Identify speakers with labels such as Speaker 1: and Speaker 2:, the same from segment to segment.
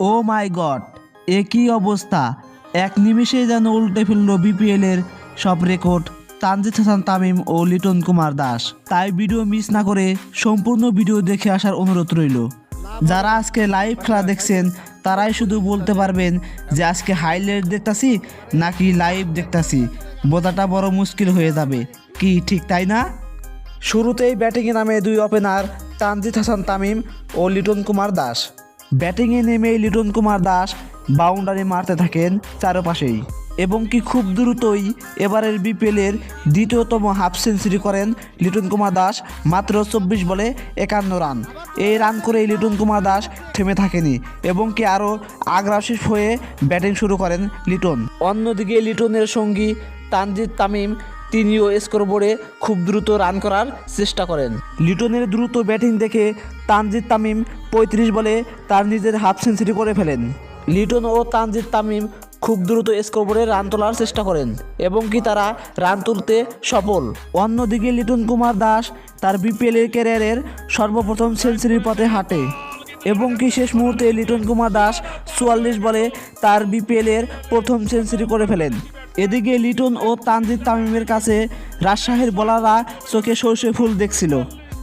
Speaker 1: ও মাই god একই অবস্থা? এক নিমিষে যেন উল্টে ফেলল বিপিএল এর সব রেকর্ড, তানজিদ হাসান, তামিম ও লিটন কুমার দাস। তাই ভিডিও মিস না করে সম্পূর্ণ ভিডিও দেখে আসার অনুরোধ রইল। যারা আজকে লাইভ খেলা দেখছেন, তারাই শুধু বলতে পারবেন যে আজকে হাইলাইট দেখতাছি নাকি লাইভ দেখতাছি। বোঝাটা বড় মুশকিল হয়ে যাবে। কি, ঠিক তাই না? শুরুতেই ব্যাটিংয়ে নামে দুই ওপেনার তানজিদ হাসান, তামিম ও লিটন কুমার দাস। ব্যাটিংয়ে নেমে লিটন কুমার দাস বাউন্ডারি মারতে থাকেন চারপাশেই এবং কি খুব দ্রুতই এবারের বিপিএলের দ্বিতীয়তম হাফ সেঞ্চুরি করেন লিটন কুমার দাস মাত্র চব্বিশ বলে একান্ন রান। এই রান করেই লিটন কুমার দাস থেমে থাকেনি এবং কি আরও আগ্রাসী হয়ে ব্যাটিং শুরু করেন লিটন। অন্যদিকে লিটনের সঙ্গী তানজিদ তামিম তিনিও স্কোরবোর্ডে খুব দ্রুত রান করার চেষ্টা করেন। লিটনের দ্রুত ব্যাটিং দেখে তানজিদ তামিম পঁয়ত্রিশ বলে তার নিজের হাফ সেঞ্চুরি করে ফেলেন। লিটন ও তানজিদ তামিম খুব দ্রুত স্কোরবোর্ডে রান তোলার চেষ্টা করেন এবং কি তারা রান তুলতে সফল। অন্যদিকে লিটন কুমার দাস তার বিপিএল এর ক্যারিয়ারের সর্বপ্রথম সেঞ্চুরির পথে হাঁটে এবং কি শেষ মুহূর্তে লিটন কুমার দাস চুয়াল্লিশ বলে তার বিপিএল এর প্রথম সেঞ্চুরি করে ফেলেন। এদিকে লিটন ও তানজিদ তামিমের কাছে রাজশাহীর বলাররা চোখে সর্ষে ফুল দেখছিল।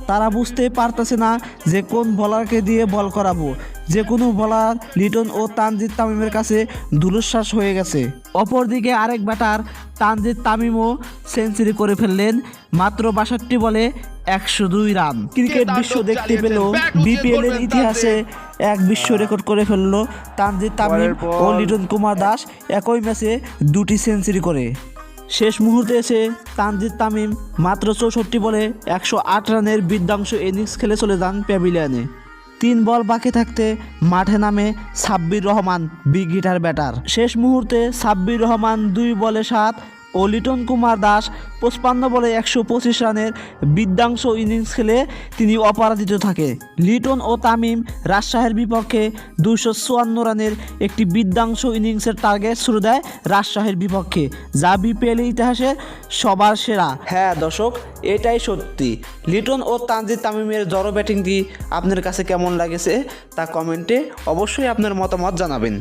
Speaker 1: তারা বুঝতে পারতেছে না যে কোন বলারকে দিয়ে বল করাবো। যে কোনো বলার লিটন ও তানজিদ তামিমের কাছে দুরশ্বাস হয়ে গেছে। অপরদিকে আরেক ব্যাটার তানজিদ তামিমও সেঞ্চুরি করে ফেললেন মাত্র বাষট্টি বলে একশো দুই রান। ক্রিকেট বিশ্ব দেখতে পেল বিপিএল এর ইতিহাসে এক বিশ্ব রেকর্ড করে ফেলল তানজিদ তামিম ও লিটন কুমার দাস একই ম্যাচে দুটি সেঞ্চুরি করে। শেষ মুহূর্তে এসে তানজিদ তামিম মাত্র চৌষট্টি বলে একশো আট রানের বিধ্বংস ইনিংস খেলে চলে যান প্যাভিলিয়নে। তিন বল বাকি থাকতে মাঠে নামে Sabbir Rahman big hitter batter. শেষ মুহূর্তে সাব্বির রহমান দুই বলে সাত ও লিটন কুমার দাস পঁচপান্ন বলে একশো পঁচিশ রানের বিধ্বংস ইনিংস খেলে তিনি অপরাজিত থাকে। লিটন ও তামিম রাজশাহীর বিপক্ষে দুশো চুয়ান্ন রানের একটি বিধ্বংস ইনিংসের টার্গেট শুরু দেয় রাজশাহীর বিপক্ষে, যা বিপিএল ইতিহাসে সবার সেরা। হ্যাঁ দর্শক, এটাই সত্যি। লিটন ও তানজিদ তামিমের জড়ো ব্যাটিংটি আপনার কাছে কেমন লাগেছে তা কমেন্টে অবশ্যই আপনার মতামত জানাবেন।